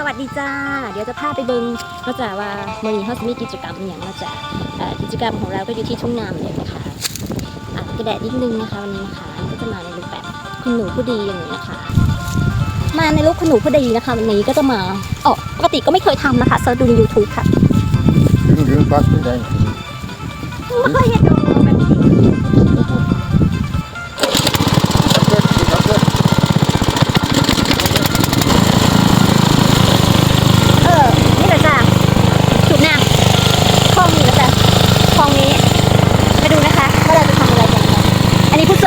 สวัสดีจ้า เดี๋ยวจะพาไปเบิงนอกจากว่ามื่อนี้เขาจะมีกิจกรรมอหย่างนอกจากเอ่อกิจกรรมของเราก็อยู่ที่ทุ่งนาเลยนะคะอะกระแดดนิดนึงนะคะวันนี้นะคะก็จะมาในรูปแบบคุณหนูผู้ดีอย่างนี้นะคะ มาในรูปคุณหนูผู้ดีนะคะวันนี้ก็จะมาอ๋อปกติก็ไม่เคยทำนะคะเซิร์ชดูใน YouTube ค่ะ Yung yung pas ko dahil. ไม่เคยเห็น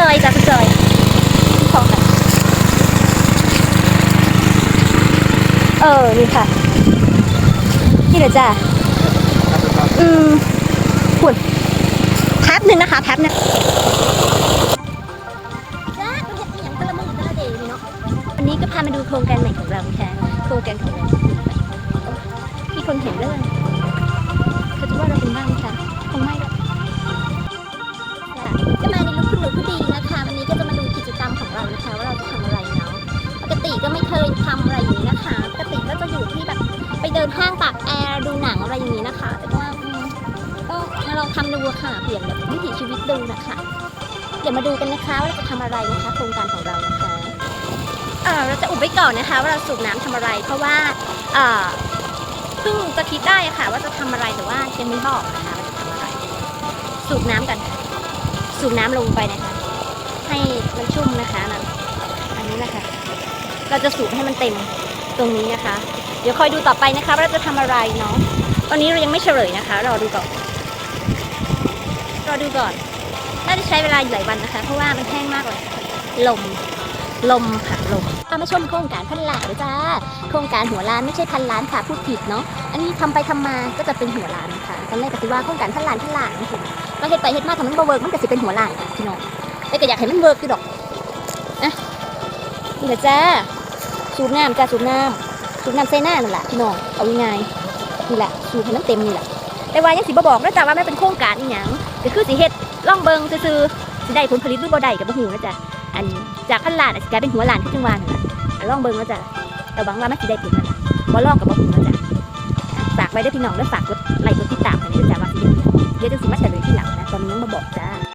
อันนี้ผู้เซยจ้ะผู้เซยคลองกันเออ นี่ค่ะ นี่แหละจ้ะ อืมขุดแท็บหนึ่งนะคะ แท็บหนึงจ้าเป็นอย่างอย่างกระมังกระเดยเนาะวันนี้ก็พามาดูโครงการใหม่ของเราค่ะ โครงการของเรามีคนเห็นด้วยเขาจะว่าเราเป็นบ้างไหมคะคงไม่หรอกค่ะก็มาในลุคคุณหนูผู้ดี ติก็ไม่เคยทำอะไรอย่างนี้นะคะปกติก็จะอยู่ที่แบบไปเดินห้างตากแอร์ดูหนังอะไรอย่างนี้นะคะ แต่ว่าก็มาลองทำดูค่ะเปลี่ยนแบบวิถีชีวิตดูนะคะเดี๋ยวมาดูกันนะคะว่าเราจะทำอะไรนะคะ โครงการของเรานะคะเออเราจะอุบไว้ก่อนนะคะ ว่าเราสูบน้ำทำอะไร เพราะว่าเอ่อเพิ่งจะคิดได้ะค่ะ ว่าจะทำอะไรแต่ว่ายังไม่บอกนะคะว่าจะทำอะไร สูบน้ำกัน สูบน้ำลงไปนะคะ ให้มันชุ่มนะคะนั่นอันนี้นะคะ เราจะสูบให้มันเต็มตรงนี้นะคะ เดี๋ยวคอยดูต่อไปนะคะว่าเราจะทำอะไรเนาะตอนนี้เรายังไม่เฉลยนะคะ รอดูก่อนรอดูก่อนน่าจะใช้เวลาหลายวันนะคะ เพราะว่ามันแห้งมากเลยลมลมค่ะลมพามาชมโครงการพันล้านเลยจ้า โครงการหัวล้านไม่ใช่พันล้านค่ะพูดผิดเนาะ อันนี้ทำไปทำมาก็จะเป็นหัวล้านค่ะตอนแรกก็คิดว่าโครงการพันล้านพันล้านนี่คือเราเฮ็ดไปเฮ็ดมาทำมันบเวิร์กมันก็สิเป็นหัวล้านพี่น้องแต่ก็อยากให้มันเวิร์กอยู่ดอกนะนี่แหละจ้า สูบน้ำจ้าสูบน้ำสูบน้ำใส่หน้านั่นแหละพี่น้องเอาง่ายนี่แหละสูบให้มันเต็มนี่แหละแต่ว่ายังสิบ่บอกนะจ๊ะว่าไมันเป็นโครงการอีหยังก็คือสิเฮ็ดล่องเบิงซื่อสิได้ผลผลิตหรือบ่ได้ก็บ่ฮู้นะจ๊ะอันจากพันล้านอาจสิกลายเป็นหัวล้านที่จังหวัดนั่นล่ะอะล่องเบิงนะจ๊ะแต่หวังว่ามันสิได้ผลนะบ่ลองก็บ่ฮู้นะจ๊ะฝากไว้ด้อพี่น้องเด้อฝากกดไลค์กดติดตามให้ด้วยจ้ะว่าสิเดี๋ยวจะสิมาเฉลยที่หลังนะตอนนี้ยังบ่บอกจ้า